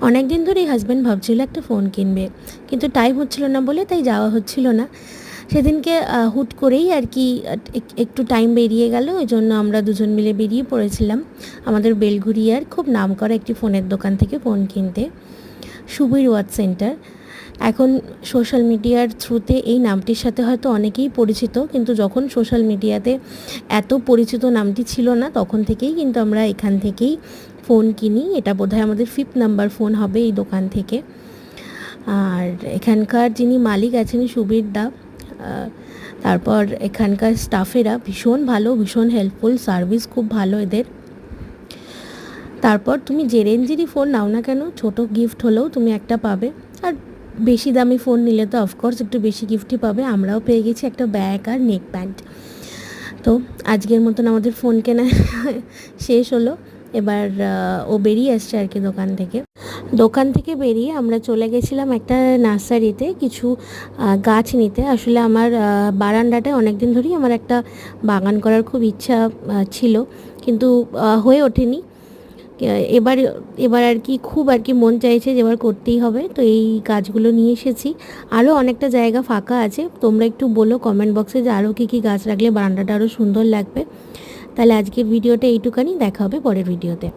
অনেক দিন ধরেই হাজব্যান্ড ভাবছিল একটা ফোন কিনবে। কিন্তু টাইম হচ্ছিল না বলে তাই যাওয়া হচ্ছিল না। সেদিনকে হুট করেই আর কি এক- একটু টাইম বেরিয়ে গেল। ওই জন্য আমরা দুজন মিলে বেরিয়ে পড়েছিলাম আমাদের বেলঘুরিয়ার খুব নাম করা একটি ফোনের দোকান থেকে ফোন কিনতে। সুবির ওয়াচ সেন্টার এখন সোশ্যাল মিডিয়ার থ্রুতে এই নামটির সাথে হয়তো অনেকেই পরিচিত, কিন্তু যখন সোশ্যাল মিডিয়াতে এত পরিচিত নামটি ছিল না, তখন থেকেই কিন্তু আমরা এখান থেকেই ফোন কিনি। এটা বোধহয় আমাদের ফিফথ নাম্বার ফোন হবে এই দোকান থেকে। আর এখানকার যিনি মালিক আছেন, সুবীর দা তারপর এখানকার স্টাফেরা ভীষণ ভালো, ভীষণ হেল্পফুল সার্ভিস খুব ভালো এদের। তারপর তুমি যে রেঞ্জেরই ফোন নাও না কেন, ছোট গিফট হলেও তুমি একটা পাবে। আর বেশি দামি ফোন নিলে তো অফকোর্স একটু বেশি গিফটই পাবে। আমরাও পেয়ে গেছি একটা ব্যাগ আর নেক প্যান্ট তো আজকের মতন আমাদের ফোন কেনা শেষ হলো। এবার ও বেরিয়ে আসছে আর কি দোকান থেকে। দোকান থেকে বেরিয়ে আমরা চলে গেছিলাম একটা নার্সারিতে কিছু গাছ নিতে। আসলে আমার বারান্দাটায় অনেক দিন ধরেই আমার একটা বাগান করার খুব ইচ্ছা ছিল। কিন্তু হয়ে ওঠেনি। এবার এবার আর কি খুব আর কি মন চাইছে যে এবার করতেই হবে। তো এই গাছগুলো নিয়ে এসেছি। আরও অনেকটা জায়গা ফাঁকা আছে। তোমরা একটু বলো কমেন্ট বক্সে যে আরও কী কী গাছ রাখলে বারান্দাটা আরও সুন্দর লাগবে। তাহলে আজকের ভিডিওটা এইটুখানি। দেখা হবে পরের ভিডিওতে।